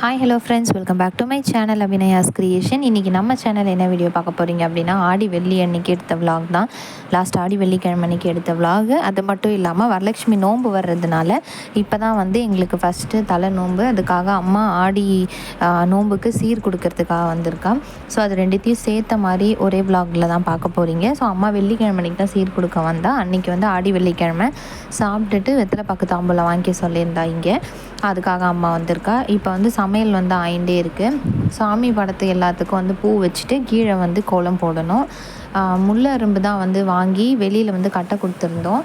Hi hello friends welcome back to my channel Abhinaya's creation இன்றைக்கி நம்ம channel என்ன video பார்க்க போகிறீங்க அப்படின்னா ஆடி வெள்ளி அன்னைக்கு எடுத்த விலாக் தான். லாஸ்ட் ஆடி வெள்ளிக்கிழமை அன்றைக்கி எடுத்த vlog. அது மட்டும் இல்லாமல் வரலட்சுமி நோன்பு வர்றதுனால இப்போ தான் வந்து எங்களுக்கு ஃபஸ்ட்டு தலை நோன்பு. அதுக்காக அம்மா ஆடி நோன்புக்கு சீர் கொடுக்கறதுக்காக வந்திருக்கா. ஸோ அது ரெண்டுத்தையும் சேர்த்த மாதிரி ஒரே விலாகில் தான் பார்க்க போகிறீங்க ஸோ அம்மா வெள்ளிக்கிழமை அன்னைக்கு தான் சீர் கொடுக்க வந்தால் அன்றைக்கி வந்து ஆடி வெள்ளிக்கிழமை சாப்பிட்டுட்டு வெத்தலை பக்கு தாம்பூலம் வாங்கி சொல்லியிருந்தா இங்கே. அதுக்காக அம்மா வந்திருக்கா. இப்போ வந்து சமையல் வந்து ஆயிண்டே இருக்குது சாமி படத்து எல்லாத்துக்கும் வந்து பூ வச்சுட்டு கீழே வந்து கோலம் போடணும். முள்ள முல்லை அரும்பு தான் வந்து வாங்கி வெளியில் வந்து கட்ட கொடுத்துருந்தோம்.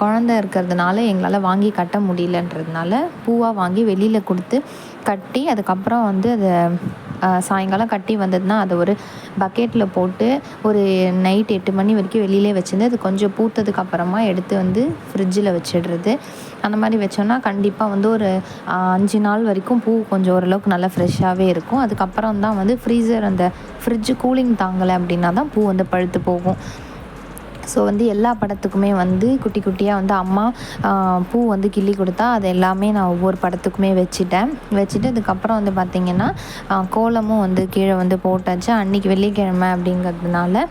குழந்த இருக்கிறதுனால எங்களால் வாங்கி கட்ட முடியலன்றதுனால பூவாக வாங்கி வெளியில் கொடுத்து கட்டி அதுக்கப்புறம் வந்து அதை சாயங்காலம் கட்டி வந்ததுன்னா அதை ஒரு பக்கெட்டில் போட்டு ஒரு நைட் எட்டு மணி வரைக்கும் வெளியிலே வச்சுருந்து அது கொஞ்சம் பூத்ததுக்கு அப்புறமா எடுத்து வந்து ஃப்ரிட்ஜில் வச்சிடுறது. அந்த மாதிரி வச்சோன்னா கண்டிப்பாக வந்து ஒரு அஞ்சு நாள் வரைக்கும் பூ கொஞ்சம் ஓரளவுக்கு நல்லா ஃப்ரெஷ்ஷாகவே இருக்கும். அதுக்கப்புறம் தான் வந்து ஃப்ரீசர் அந்த ஃப்ரிட்ஜு கூலிங் தாங்கலை அப்படின்னா தான் பூ வந்து பழுத்து போகும். ஸோ வந்து எல்லா படத்துக்குமே வந்து குட்டி குட்டியாக வந்து அம்மா பூ வந்து கிள்ளி கொடுத்தா அது எல்லாமே நான் ஒவ்வொரு படத்துக்குமே வச்சுட்டேன். வச்சுட்டு அதுக்கப்புறம் வந்து பார்த்திங்கன்னா கோலமும் வந்து கீழே வந்து போட்டாச்சு. அன்றைக்கி வெள்ளிக்கிழமை அப்படிங்கிறதுனால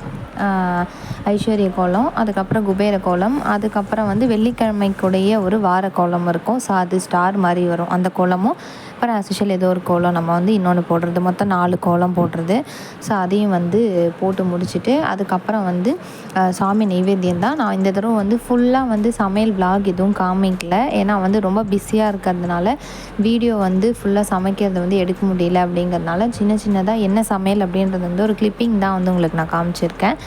ஐஸ்வர்ய கோலம் அதுக்கப்புறம் குபேர கோலம் அதுக்கப்புறம் வந்து வெள்ளிக்கிழமைக்குடைய ஒரு வார கோலம் இருக்கும். ஸோ அது ஸ்டார் மாதிரி வரும். அந்த கோலமும் அப்புறம் அசிஷியல் ஏதோ ஒரு கோலம் நம்ம வந்து இன்னொன்று போடுறது. மொத்தம் நாலு கோலம் போடுறது. ஸோ அதையும் வந்து போட்டு முடிச்சுட்டு அதுக்கப்புறம் வந்து சாமி நெய்வேத்தியம் தான். நான் இந்த தடவை வந்து ஃபுல்லாக வந்து சமையல் vlog எதுவும் காமிக்கல. ஏன்னா வந்து ரொம்ப பிஸியாக இருக்கிறதுனால வீடியோ வந்து ஃபுல்லாக சமைக்கிறது வந்து எடுக்க முடியல அப்படிங்கிறதுனால சின்ன சின்னதாக என்ன சமையல் அப்படின்றது வந்து ஒரு கிளிப்பிங் தான் வந்து உங்களுக்கு நான் காமிச்சிருக்கேன்.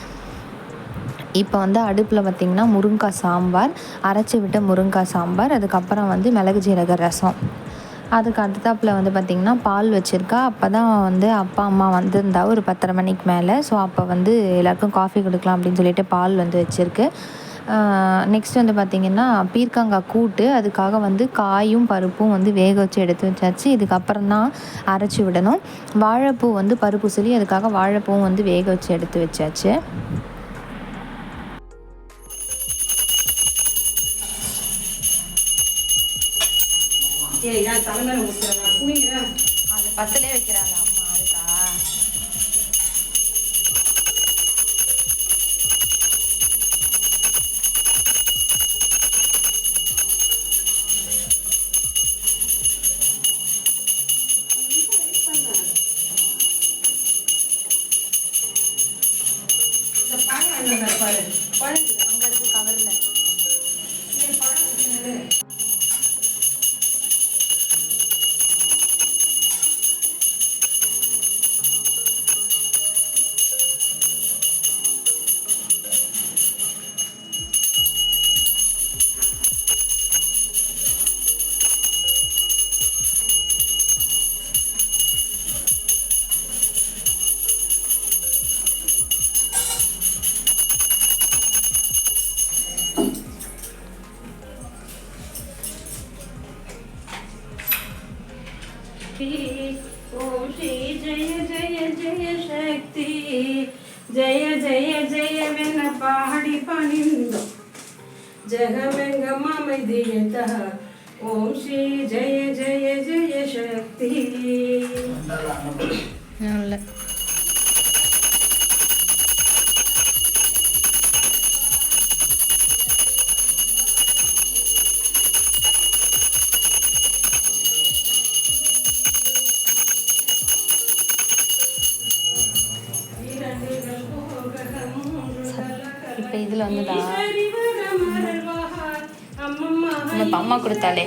இப்போ வந்து அடுப்பில் பார்த்திங்கன்னா முருங்கைக்காய் சாம்பார் அரைச்சி விட்ட முருங்கைக்காய் சாம்பார் அதுக்கப்புறம் வந்து மிளகு ஜீரக ரசம். அதுக்கு அடுத்தாப்பில் வந்து பார்த்திங்கன்னா பால் வச்சுருக்கா. அப்போ தான் வந்து அப்பா அம்மா வந்திருந்தா ஒரு பத்தரை மணிக்கு மேலே. ஸோ அப்போ வந்து எல்லாருக்கும் காஃபி கொடுக்கலாம் அப்படின்னு சொல்லிட்டு பால் வந்து வச்சுருக்கு. நெக்ஸ்ட் வந்து பார்த்திங்கன்னா பீர்க்கங்காய் கூட்டு. அதுக்காக வந்து காயும் பருப்பும் வந்து வேக வச்சு எடுத்து வச்சாச்சு. இதுக்கப்புறம் தான் அரைச்சி விடணும். வாழைப்பூ வந்து பருப்பு சொல்லி அதுக்காக வாழைப்பூவும் வந்து வேக வச்சு எடுத்து வச்சாச்சு. ஏய் நான் தலைமையில முடிச்சிடறேன் நான் குனிகிறேன் அது பத்துலேயே வைக்கிறாங்க शक्ति ओम श्री जय जय जय शक्ति जय जय जय वेन पाड़ी पणिंदु जगमेंग ममदियत ओम श्री जय जय जय शक्ति நம்ம கொடுத்தாலே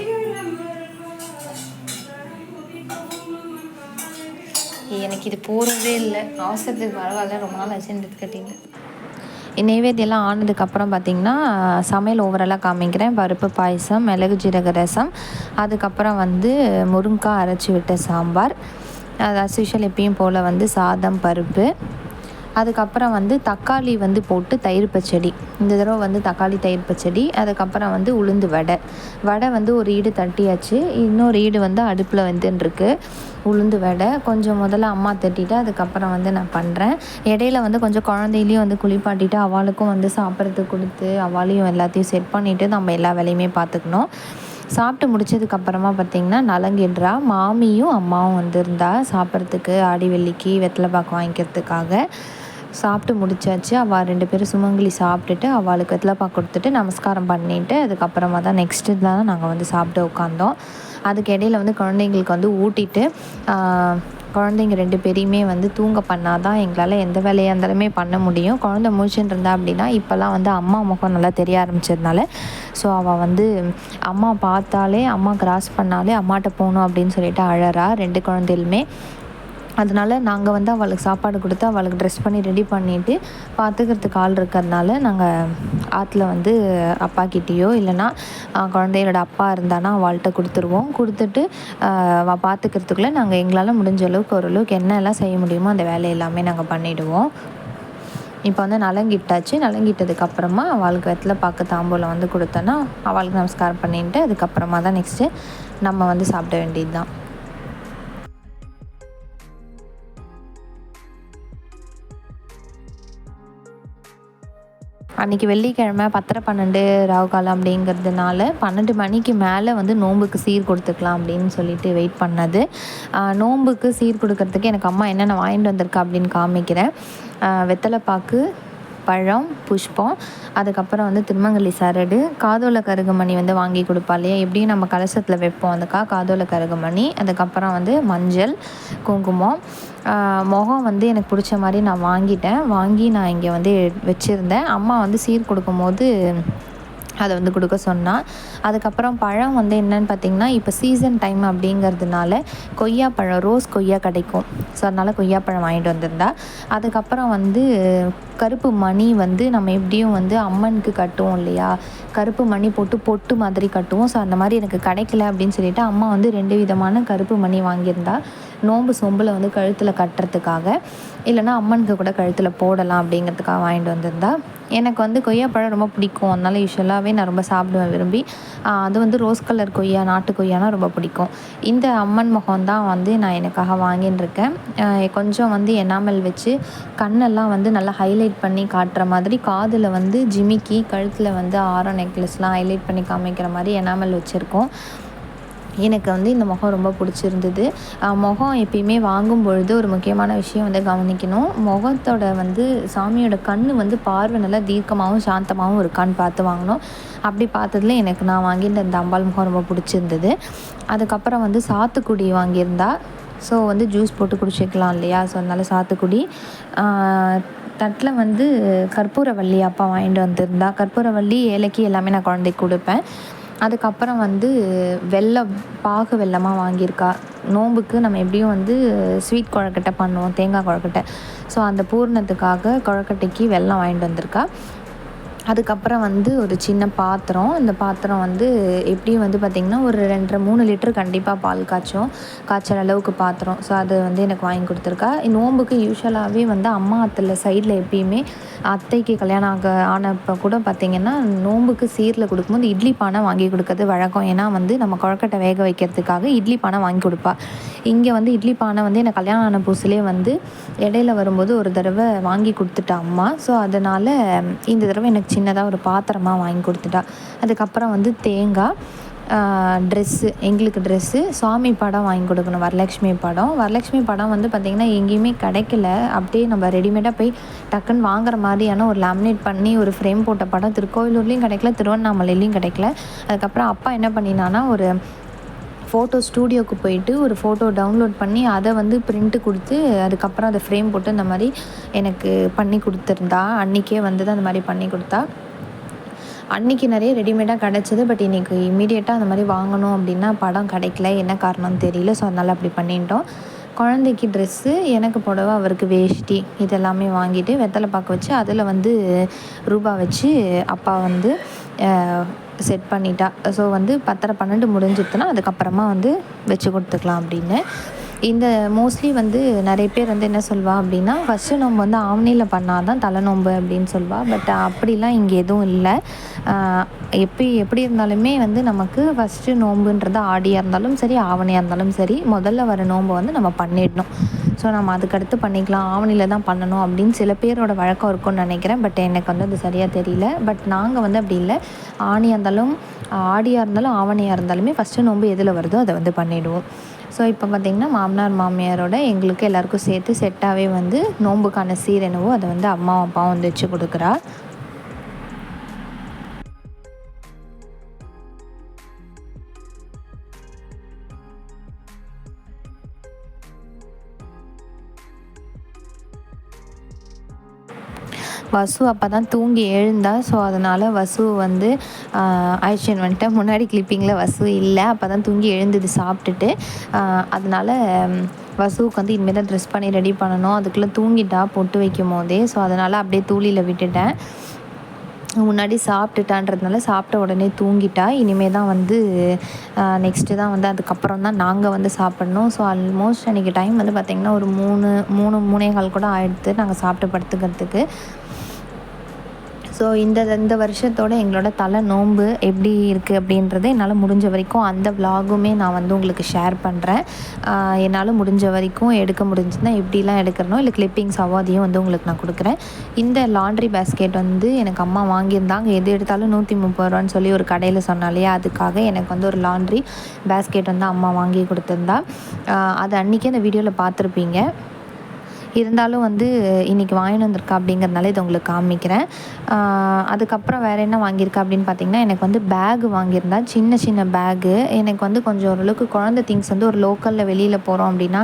எனக்கு இது போகிறதே இல்லை. அவசரத்துக்கு பரவாயில்ல. ரொம்ப நாள் ஆச்சு கட்டிங்க நெய்வேத்தியெல்லாம் ஆனதுக்கப்புறம் பார்த்திங்கன்னா சமையல் ஓவரலாக காமிக்கிறேன். பருப்பு பாயசம் மிளகு ஜீரக ரசம். அதுக்கப்புறம் வந்து முருங்காய் அரைச்சி விட்ட சாம்பார். அது அஸ்யூஷுவல் எப்பயும் போல் வந்து சாதம் பருப்பு. அதுக்கப்புறம் வந்து தக்காளி வந்து போட்டு தயிர் பச்சடி. இந்த தடவை வந்து தக்காளி தயிர் பச்சடி. அதுக்கப்புறம் வந்து உளுந்து வடை. வடை வந்து ஒரு ஈடு தட்டியாச்சு. இன்னொரு ஈடு வந்து அடுப்பில் வந்துருக்கு உளுந்து வடை. கொஞ்சம் முதல்ல அம்மா தட்டிட்டு அதுக்கப்புறம் வந்து நான் பண்ணுறேன் இடையில வந்து கொஞ்சம் குழந்தையிலையும் வந்து குளிப்பாட்டிட்டு அவளுக்கும் வந்து சாப்பிட்றதுக்கு கொடுத்து அவளையும் எல்லாத்தையும் செட் பண்ணிவிட்டு நம்ம எல்லா வேலையுமே பார்த்துக்கணும். சாப்பிட்டு முடிச்சதுக்கப்புறமா பார்த்திங்கன்னா நலங்கிடுறா மாமியும் அம்மாவும் வந்திருந்தா சாப்பிட்றதுக்கு ஆடி வெள்ளிக்கு வெத்தலை பாக்கு வாங்கிக்கிறதுக்காக. சாப்பிட்டு முடிச்சாச்சு. அவள் ரெண்டு பேரும் சுமங்கலி சாப்பிட்டுட்டு அவளுக்கு வெத்தலை கொடுத்துட்டு நமஸ்காரம் பண்ணிவிட்டு அதுக்கப்புறமா தான் நெக்ஸ்ட்டு தான் நாங்கள் வந்து சாப்பிட்டு உட்காந்தோம் அதுக்கு இடையில வந்து குழந்தைங்களுக்கு வந்து ஊட்டிட்டு குழந்தைங்க ரெண்டு பேரையுமே வந்து தூங்க பண்ணால் தான் எங்களால் எந்த வேலையாக இருந்தாலுமே பண்ண முடியும். குழந்த முழிச்சுட்டு இருந்தா அப்படின்னா இப்போல்லாம் வந்து அம்மா முகம் நல்லா தெரிய ஆரம்பிச்சதுனால ஸோ அவள் வந்து அம்மா பார்த்தாலே அம்மா கிராஸ் பண்ணாலே அம்மாட்ட போகணும் அப்படின்னு சொல்லிட்டு அழறா ரெண்டு குழந்தைகளுமே. அதனால நாங்கள் வந்து அவளுக்கு சாப்பாடு கொடுத்து அவளுக்கு ட்ரெஸ் பண்ணி ரெடி பண்ணிவிட்டு பார்த்துக்கிறதுக்கு ஆள் இருக்கிறதுனால நாங்கள் ஆற்றுல வந்து அப்பா கிட்டேயோ இல்லைன்னா குழந்தைகளோட அப்பா இருந்தானா அவள்கிட்ட கொடுத்துருவோம். கொடுத்துட்டு அவள் பார்த்துக்கிறதுக்குள்ளே நாங்கள் எங்களால் முடிஞ்ச அளவுக்கு ஓரளவுக்கு என்னெல்லாம் செய்ய முடியுமோ அந்த வேலை எல்லாமே நாங்கள் பண்ணிவிடுவோம் இப்போ வந்து நலங்கிட்டாச்சு. நலங்கிட்டதுக்கப்புறமா அவளுக்கு வெத்தலை பார்க்க தாம்பூலம் வந்து கொடுத்தோன்னா அவளுக்கு நமஸ்காரம் பண்ணிட்டு அதுக்கப்புறமா தான் நெக்ஸ்ட்டு நம்ம வந்து சாப்பிட வேண்டியது தான் அன்றைக்கி வெள்ளிக்கிழமை பத்தரை பன்னெண்டு ராகு காலம் அப்படிங்கிறதுனால பன்னெண்டு மணிக்கு மேலே வந்து நோன்புக்கு சீர் கொடுத்துக்கலாம் அப்படின்னு சொல்லிட்டு வெயிட் பண்ணது. நோம்புக்கு நோன்புக்கு சீர் கொடுக்கறதுக்கு எனக்கு அம்மா என்னென்ன வாங்கிட்டு வந்திருக்கா அப்படின்னு காமிக்கிறேன். வெத்தலைப்பாக்கு பழம் புஷ்பம் அதுக்கப்புறம் வந்து திருமங்கலி சரடு காதோல கருகுமணி வந்து வாங்கி கொடுப்பா இல்லையா? எப்படியும் நம்ம கலசத்தில் வைப்போம் அதுக்கா காதோல கருகுமணி. அதுக்கப்புறம் வந்து மஞ்சள் குங்குமம். முகம் வந்து எனக்கு பிடிச்ச மாதிரி நான் வாங்கிட்டேன். வாங்கி நான் இங்கே வந்து வச்சுருந்தேன். அம்மா வந்து சீர் கொடுக்கும்போது அதை வந்து கொடுக்க சொன்னான் அதுக்கப்புறம் பழம் வந்து என்னன்னு பார்த்தீங்கன்னா இப்போ சீசன் டைம் அப்படிங்கிறதுனால கொய்யாப்பழம் ரோஸ் கொய்யா கிடைக்கும். ஸோ அதனால் கொய்யாப்பழம் வாங்கிட்டு வந்திருந்தா. அதுக்கப்புறம் வந்து கருப்பு மணி வந்து நம்ம எப்படியும் வந்து அம்மனுக்கு கட்டுவோம் இல்லையா? கருப்பு மணி போட்டு பொட்டு மாதிரி கட்டுவோம். ஸோ அந்த மாதிரி எனக்கு கிடைக்கல அப்படின்னு சொல்லிட்டு அம்மா வந்து ரெண்டு விதமான கருப்பு மணி வாங்கியிருந்தா. நோன்பு சொம்பில் வந்து கழுத்தில் கட்டுறதுக்காக இல்லைன்னா அம்மனுக்கு கூட கழுத்தில் போடலாம் அப்படிங்கிறதுக்காக வாங்கிட்டு வந்திருந்தா. எனக்கு வந்து கொய்யாப்பழம் ரொம்ப பிடிக்கும். அதனால யூஸ்வலாகவே நான் ரொம்ப சாப்பிடுவேன் விரும்பி. அது வந்து ரோஸ் கலர் கொய்யா நாட்டு கொய்யானா ரொம்ப பிடிக்கும். இந்த அம்மன் முகம் தான் வந்து நான் எனக்காக வாங்கின்னு இருக்கேன். கொஞ்சம் வந்து எனாமல் வச்சு கண்ணெல்லாம் வந்து நல்லா ஹைலைட் பண்ணி காட்டுற மாதிரி காதில் வந்து ஜிமிக்கி கழுத்தில் வந்து ஆரம் நெக்லஸ்லாம் ஹைலைட் பண்ணி காமிக்கிற மாதிரி எனாமல் வச்சுருக்கோம். எனக்கு வந்து இந்த முகம் ரொம்ப பிடிச்சிருந்தது. முகம் எப்பயுமே வாங்கும் பொழுது ஒரு முக்கியமான விஷயம் வந்து கவனிக்கணும். முகத்தோட வந்து சாமியோட கண் வந்து பார்வை நல்லா தீர்க்கமாகவும் சாந்தமாகவும் இருக்கான்னு பார்த்து வாங்கணும். அப்படி பார்த்ததுல எனக்கு நான் வாங்கியிருந்த இந்த அம்பாள் முகம் ரொம்ப பிடிச்சிருந்தது. அதுக்கப்புறம் வந்து சாத்துக்குடி வாங்கியிருந்தா. ஸோ வந்து ஜூஸ் போட்டு குடிச்சிக்கலாம் இல்லையா? ஸோ அதனால் சாத்துக்குடி. தட்டில் வந்து கற்பூரவள்ளி அப்பா வாங்கிட்டு வந்திருந்தா. கற்பூரவள்ளி ஏலக்கி எல்லாமே நான் குழந்தைக்கு கொடுப்பேன். அதுக்கப்புறம் வந்து வெல்லம் பாகு வெல்லமாக வாங்கியிருக்கா. நோன்புக்கு நம்ம எப்படியும் வந்து ஸ்வீட் குழக்கட்டை பண்ணுவோம் தேங்காய் குழக்கட்டை. ஸோ அந்த பூர்ணத்துக்காக குழக்கட்டைக்கு வெல்லம் வாங்கிட்டு வந்திருக்கா. அதுக்கப்புறம் வந்து ஒரு சின்ன பாத்திரம். இந்த பாத்திரம் வந்து எப்படியும் வந்து பார்த்திங்கன்னா ஒரு ரெண்டரை மூணு லிட்டர் கண்டிப்பாக பால் காய்ச்சும். காய்ச்சல் அளவுக்கு பாத்திரம். ஸோ அது வந்து எனக்கு வாங்கி கொடுத்துருக்கா. நோம்புக்கு யூஸ்வலாகவே வந்து அம்மா அத்தில் சைடில் எப்பயுமே அத்தைக்கு கல்யாணம் ஆக ஆனப்போ கூட பார்த்திங்கன்னா நோம்புக்கு சீரில் கொடுக்கும்போது இட்லி பானை வாங்கி கொடுக்கறது வழக்கம். ஏன்னா வந்து நம்ம குழக்கட்டை வேக வைக்கிறதுக்காக இட்லி பானை வாங்கி கொடுப்பா. இங்கே வந்து இட்லி பானை வந்து எனக்கு கல்யாணம் ஆன புதுசுலேயே வந்து இடையில வரும்போது ஒரு தடவை வாங்கி கொடுத்துட்டா அம்மா. ஸோ அதனால் இந்த தடவை எனக்கு சின்னதாக ஒரு பாத்திரமாக வாங்கி கொடுத்துட்டா. அதுக்கப்புறம் வந்து தேங்காய் ட்ரெஸ்ஸு எங்களுக்கு ட்ரெஸ்ஸு சுவாமி படம் வாங்கி கொடுக்கணும் வரலட்சுமி படம். வரலட்சுமி படம் வந்து பார்த்திங்கன்னா எங்கேயுமே கிடைக்கல. அப்படியே நம்ம ரெடிமேடாக போய் டக்குன்னு வாங்குற மாதிரியான ஒரு லேமினேட் பண்ணி ஒரு ஃப்ரேம் போட்ட படம் திருக்கோயிலூர்லேயும் கிடைக்கல திருவண்ணாமலையிலையும் கிடைக்கல. அதுக்கப்புறம் அப்பா என்ன பண்ணினான்னா ஒரு ஃபோட்டோ ஸ்டூடியோவுக்கு போயிட்டு ஒரு ஃபோட்டோ டவுன்லோட் பண்ணி அதை வந்து பிரிண்ட்டு கொடுத்து அதுக்கப்புறம் அதை ஃப்ரேம் போட்டு இந்த மாதிரி எனக்கு பண்ணி கொடுத்துருந்தா. அன்றைக்கே வந்து தான் அந்த மாதிரி பண்ணி கொடுத்தா. அன்றைக்கி நிறைய ரெடிமேடாக கிடச்சிது பட் இன்றைக்கி இமீடியட்டாக அந்த மாதிரி வாங்கணும் அப்படின்னா படம் கிடைக்கல என்ன காரணம்னு தெரியல. ஸோ அதனால் அப்படி பண்ணிட்டோம். குழந்தைக்கு ட்ரெஸ்ஸு எனக்கு புடவை அவருக்கு வேஷ்டி இதெல்லாமே வாங்கிட்டு வெத்தலை பார்க்க வச்சு அதில் வந்து ரூபா வச்சு அப்பா வந்து செட் பண்ணிட்டா. ஸோ வந்து பத்தரை பன்னெண்டு முடிஞ்சிட்டுனா அதுக்கப்புறமா வந்து வச்சு கொடுத்துக்கலாம் அப்படின்னு. இந்த மோஸ்ட்லி வந்து நிறைய பேர் வந்து என்ன சொல்வா அப்படின்னா ஃபஸ்ட்டு நோம்பு வந்து ஆவணியில் பண்ணால் தான் தலைநோம்பு அப்படின்னு சொல்வா. பட் அப்படிலாம் இங்கே எதுவும் இல்லை. எப்படி எப்படி இருந்தாலுமே வந்து நமக்கு ஃபஸ்ட்டு நோம்புன்றது ஆடியாக இருந்தாலும் சரி ஆவணியாக இருந்தாலும் சரி முதல்ல வர நோம்பை வந்து நம்ம பண்ணிடணும். ஸோ நம்ம அதுக்கடுத்து பண்ணிக்கலாம். ஆவணியில் தான் பண்ணணும் அப்படின்னு சில பேரோட வழக்கம் இருக்கும்னு நினைக்கிறேன். பட் எனக்கு வந்து அது சரியாக தெரியல. பட் நாங்கள் வந்து அப்படி இல்லை. ஆணியாக இருந்தாலும் ஆடியாக இருந்தாலும் ஆவணியாக இருந்தாலுமே ஃபஸ்ட்டு நோன்பு எதில் வருதோ அதை வந்து பண்ணிவிடுவோம் ஸோ இப்போ பார்த்திங்கன்னா மாமனார் மாமியாரோட எங்களுக்கு எல்லாருக்கும் சேர்த்து செட்டாகவே வந்து நோம்புக்கான சீர் என்னவோ அதை வந்து அம்மா அப்பாவும் வந்து வச்சு கொடுக்குறா. வசு அப்போ தான் தூங்கி எழுந்தா ஸோ அதனால் வசு வந்து ஆயிடுச்சின் வந்துட்டு முன்னாடி கிளிப்பிங்கில் வசு இல்லை. அப்போ தான் தூங்கி எழுந்தது சாப்பிட்டுட்டு. அதனால் வசுவுக்கு வந்து இனிமேல் தான் ட்ரெஸ் பண்ணி ரெடி பண்ணணும். அதுக்குள்ளே தூங்கிட்டா பொட்டு வைக்கும் போதே. ஸோ அதனால் அப்படியே தூளியில் விட்டுட்டேன். முன்னாடி சாப்பிட்டுட்டான்றதுனால சாப்பிட்ட உடனே தூங்கிட்டா. இனிமே தான் வந்து நெக்ஸ்ட்டு தான் வந்து அதுக்கப்புறம் தான் நாங்கள் வந்து சாப்பிட்ணும். ஸோ ஆல்மோஸ்ட் அன்றைக்கி டைம் வந்து பார்த்திங்கன்னா ஒரு மூணு மூணு மூணே கால் கூட ஆயிடுத்து நாங்கள் சாப்பிட்டு படுத்துக்கிறதுக்கு. ஸோ இந்த இந்த வருஷத்தோட எங்களோட தலை நோன்பு எப்படி இருக்குது அப்படின்றது என்னால் முடிஞ்ச வரைக்கும் அந்த விலாகுமே நான் வந்து உங்களுக்கு ஷேர் பண்ணுறேன் என்னால் முடிஞ்ச வரைக்கும் எடுக்க முடிஞ்சுன்னா எப்படிலாம் எடுக்கிறனோ இல்லை கிளிப்பிங்ஸ் அவாதையும் வந்து உங்களுக்கு நான் கொடுக்குறேன். இந்த லாண்ட்ரி பேஸ்கெட் வந்து எனக்கு அம்மா வாங்கியிருந்தாங்க. எது எடுத்தாலும் நூற்றி முப்பது ரூபான்னு சொல்லி ஒரு கடையில் சொன்னாலே அதுக்காக எனக்கு வந்து ஒரு லாண்ட்ரி பேஸ்கெட் வந்து அம்மா வாங்கி கொடுத்துருந்தா. அது அன்றைக்கே அந்த வீடியோவில் பார்த்துருப்பீங்க. இருந்தாலும் வந்து இன்றைக்கி வாங்கிட்டு வந்திருக்கா அப்படிங்கிறதுனால இதை உங்களுக்கு காமிக்கிறேன். அதுக்கப்புறம் வேறு என்ன வாங்கியிருக்கா அப்படின்னு பார்த்தீங்கன்னா எனக்கு வந்து பேக் வாங்கியிருந்தா சின்ன சின்ன பேகு எனக்கு வந்து கொஞ்சம் ஓரளவுக்கு குழந்தை திங்ஸ் வந்து ஒரு லோக்கலில் வெளியில் போகிறோம் அப்படின்னா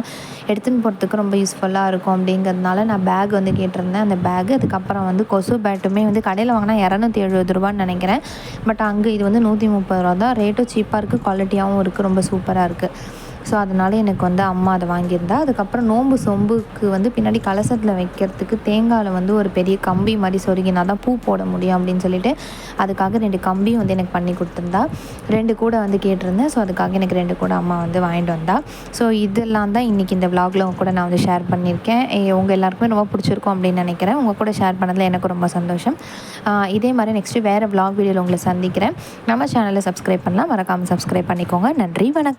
எடுத்துன்னு போகிறதுக்கு ரொம்ப யூஸ்ஃபுல்லாக இருக்கும் அப்படிங்கிறதுனால நான் பேக் வந்து கேட்டிருந்தேன். அந்த பேகு அதுக்கப்புறம் வந்து கொசு பேட்டுமே வந்து கடையில் வாங்கினா இரநூத்தி எழுபது ரூபான்னு நினைக்கிறேன். பட் அங்கே இது வந்து நூற்றி முப்பது ரூபா தான் ரேட்டும் சீப்பாக இருக்குது குவாலிட்டியாகவும் இருக்குது ரொம்ப சூப்பராக இருக்குது ஸோ அதனால் எனக்கு வந்து அம்மா அதை வாங்கியிருந்தா. அதுக்கப்புறம் நோம்பு சொம்புக்கு வந்து பின்னாடி கலசத்தில் வைக்கிறதுக்கு தேங்காயில் வந்து ஒரு பெரிய கம்பி மாதிரி சொருகினா தான் பூ போட முடியும் அப்படின்னு சொல்லிட்டு அதுக்காக ரெண்டு கம்பியும் வந்து எனக்கு பண்ணி கொடுத்துருந்தா. ரெண்டு கூட வந்து கேட்டிருந்தேன். ஸோ அதுக்காக எனக்கு ரெண்டு கூட அம்மா வந்து வாங்கிட்டு வந்தா. ஸோ இதெல்லாம் தான் இன்றைக்கி இந்த vlogல உங்கள் கூட நான் வந்து ஷேர் பண்ணியிருக்கேன். எ- உங்கள் எல்லாருக்குமே ரொம்ப பிடிச்சிருக்கும் அப்படின்னு நினைக்கிறேன். உங்கள் கூட ஷேர் பண்ணதில் எனக்கு ரொம்ப சந்தோஷம். இதே மாதிரி நெக்ஸ்ட்டு வேறு vlog வீடியோவில் உங்களை சந்திக்கிறேன். நம்ம சேனலை சப்ஸ்கிரைப் பண்ணலாம். மறக்காமல் சப்ஸ்கிரைப் பண்ணிக்கோங்க. நன்றி வணக்கம்.